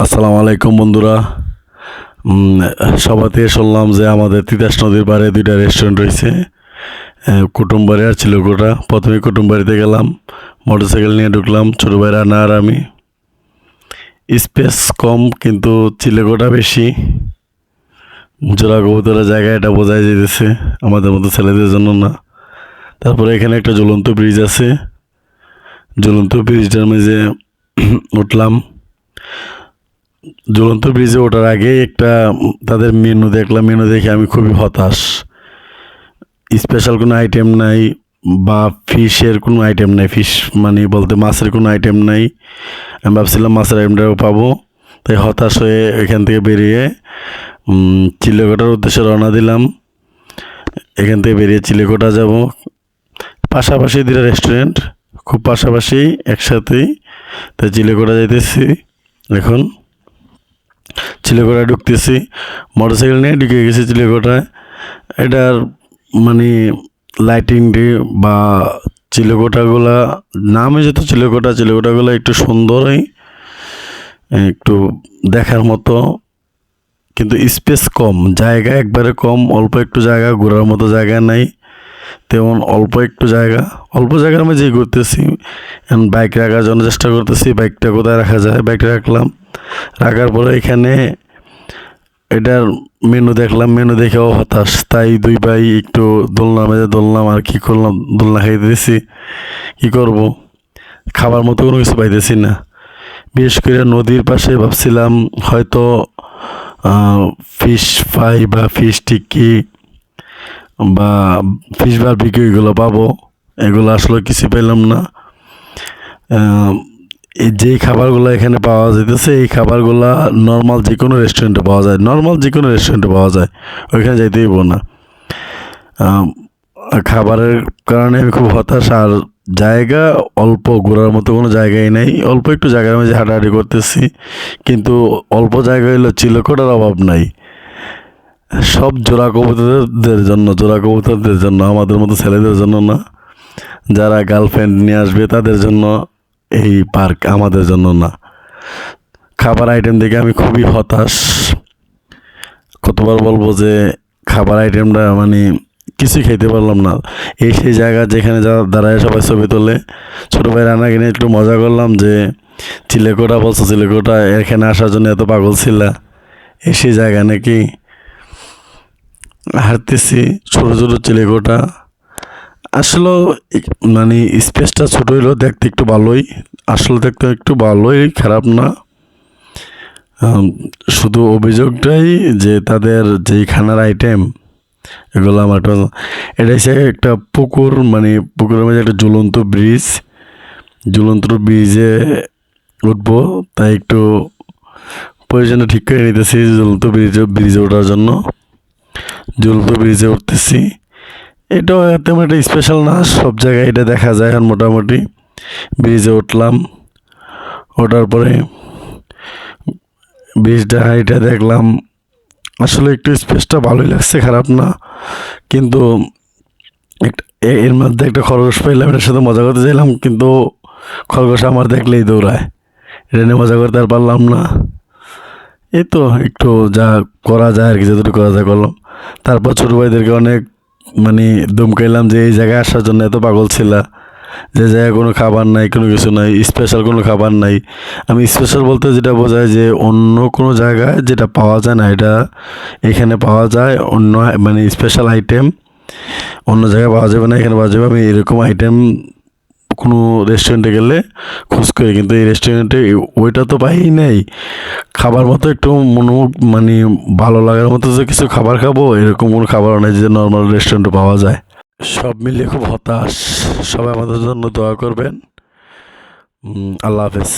আসসালামু আলাইকুম বন্ধুরা। সভা শুনলাম যে আমাদের তিতাস নদীর পাড়ে দুইটা রেস্টুরেন্ট রয়েছে। কুটুমবাড়ি আর চিলকোটা প্রথমে কুটুমবাড়িতে গেলাম মোটরসাইকেল নিয়ে ঢুকলাম, ছোটো ভাই রানা আর আমি। স্পেস কম, কিন্তু চিলেকোটা বেশি। জোড়া কবুতরের জায়গা এটা বোঝাই যেতেছে আমাদের মতো ছেলেদের জন্য না। তারপরে এখানে একটা জ্বলন্ত ব্রিজ আছে। জ্বলন্ত ব্রিজটার মাঝে উঠলাম। ঝুলন্ত ব্রিজে ওঠার আগে একটা, তাদের মেনু দেখলাম। মেনু দেখে আমি খুবই হতাশ। স্পেশাল কোনো আইটেম নাই বা ফিশের কোনো আইটেম নাই। ফিশ মানে বলতে মাছের কোনো আইটেম নাই। আমি ভাবছিলাম মাছের আইটেমটাও পাবো। তাই হতাশ হয়ে এখান থেকে বেরিয়ে চিলেকোটার উদ্দেশ্যে রওনা দিলাম। এখান থেকে বেরিয়ে চিলেকোটা যাব। পাশাপাশি দুটা রেস্টুরেন্ট খুব পাশাপাশি একসাথেই। তাই চিলেকোটা যাইতেছি। এখন চিলেকোটায় ঢুকতেছি মোটরসাইকেল নিয়ে ঢুকে গেছি চিলেকোটায় এটার মানে লাইটিংটি বা চিলেকোটাগুলা নামে যেহেতু চিলেকোটা চিলেকোটাগুলো একটু সুন্দরই, একটু দেখার মতো, কিন্তু স্পেস কম, জায়গা একবারে কম, অল্প একটু জায়গা, ঘোরার মতো জায়গা নাই, তেমন অল্প একটু জায়গা, অল্প জায়গার মধ্যে ঘুরতেছি। বাইক রাখার জন্য চেষ্টা করতেছি বাইকটা কোথায় রাখা যায় বাইকটা রাখলাম। রাখার পরে এখানে এটার মেনু দেখলাম মেনু দেখেও হতাশ। তাই দুই ভাই একটু দোলনা মেজে দোলনাম আর কি করলাম? দোলনা খাইতে দিছি কী করব? খাবার মতো কোনো কিছু পাইতেছি না। বিশেষ করে নদীর পাশে ভাবছিলাম, হয়তো ফিশ ফ্রাই বা ফিশ টিক্কি বা ফিশ বারবিকিউ এগুলো পাবো। এগুলো আসলে কিছু পেলাম না। যেই খাবারগুলো এখানে পাওয়া যেতেছে এই খাবারগুলো নর্মাল যে কোনো রেস্টুরেন্টে পাওয়া যায়। নর্মাল যে কোনো রেস্টুরেন্টে পাওয়া যায়, ওইখানে যাইতেই না। খাবারের কারণে আমি খুব হতাশ, আর জায়গা অল্প, ঘোরার মতো কোনো জায়গাই নেই। অল্প একটু জায়গার মাঝে হাঁটাহাঁটি করতেছি, কিন্তু অল্প জায়গা হলো চিলকোটার অভাব নাই। সব জোড়া কবুতরদের জন্য, জোড়া কবুতরদের জন্য, আমাদের মতো ছেলেদের জন্য না। যারা গার্লফ্রেন্ড নিয়ে আসবে, তাদের জন্য এই পার্ক আমাদের জন্য না। খাবার আইটেম দেখে আমি খুবই হতাশ। কতবার বলব যে খাবার আইটেমটা মানে কিছুই খেতে পারলাম না। এই সেই জায়গা যেখানে যারা দাঁড়ায় সবাই ছবি তোলে। ছোটো ভাই রান্না কিনে একটু মজা করলাম যে চিলেকোটা বলছো, চিলেকোটা এখানে আসার জন্য এত পাগল ছিলা। এই সেই জায়গা নাকি? হাঁটতেছি, ছোটো ছোটো চিলেকোটা। আসলে মানে স্পেসটা ছোট হইলেও দেখতে একটু ভালোই। আসলে দেখতে একটু ভালোই, খারাপ না। শুধু অভিযোগটাই যে তাদের যেই খানার আইটেম এগুলো আমার এটা হচ্ছে একটা পুকুর মানে পুকুরের মধ্যে একটা ঝুলন্ত ব্রিজ ঝুলন্ত ব্রিজে উঠবো, তাই একটু পজিশনটা ঠিক করে নিতেছি ঝুলন্ত ব্রিজে ব্রিজে ওঠার জন্য। ঝুলন্ত ব্রিজে উঠতেছি। এটাও তেমন একটা স্পেশাল না, সব জায়গায় এটা দেখা যায় এখন মোটামুটি। ব্রিজে উঠলাম, ওঠার পরে ব্রিজটা এটা দেখলাম, আসলে একটু স্পেসটা ভালোই লাগছে, খারাপ না। কিন্তু এর মধ্যে একটা খরগোশ পাইলাম, এটার সাথে মজা করতে চাইলাম, কিন্তু খরগোশ আমার দেখলেই দৌড়ায়। এটা নিয়ে মজা করতে আর পারলাম না। এই তো একটু যা করা যায় আর কি, যতটুকু করা যায় করলাম। তারপর ছোটো ভাইদেরকে অনেক মানে দমকাইলাম যে এই জায়গায় আসার জন্য এত পাগল ছিল। যে জায়গায় কোনো খাবার নাই, কোনো কিছু নাই স্পেশাল কোনো খাবার নাই। আমি স্পেশাল বলতে যেটা বোঝায় যে অন্য কোনো জায়গায় যেটা পাওয়া যায় না, এটা এখানে পাওয়া যায়, অন্য মানে স্পেশাল আইটেম অন্য জায়গায় পাওয়া যাবে না, এখানে পাওয়া যাবে। আমি এরকম আইটেম কোনো রেস্টুরেন্টে গেলে খোঁজ করি, কিন্তু এই রেস্টুরেন্টে ওইটা তো পাই নেই। খাবার মতো একটু মনো মানে ভালো লাগার মতো যে কিছু খাবার খাব, এরকম কোনো খাবার নেই যে নর্মাল রেস্টুরেন্টে পাওয়া যায়। সব মিলিয়ে খুব হতাশ। সবাই আমাদের জন্য দোয়া করবেন। আল্লাহ হাফেজ।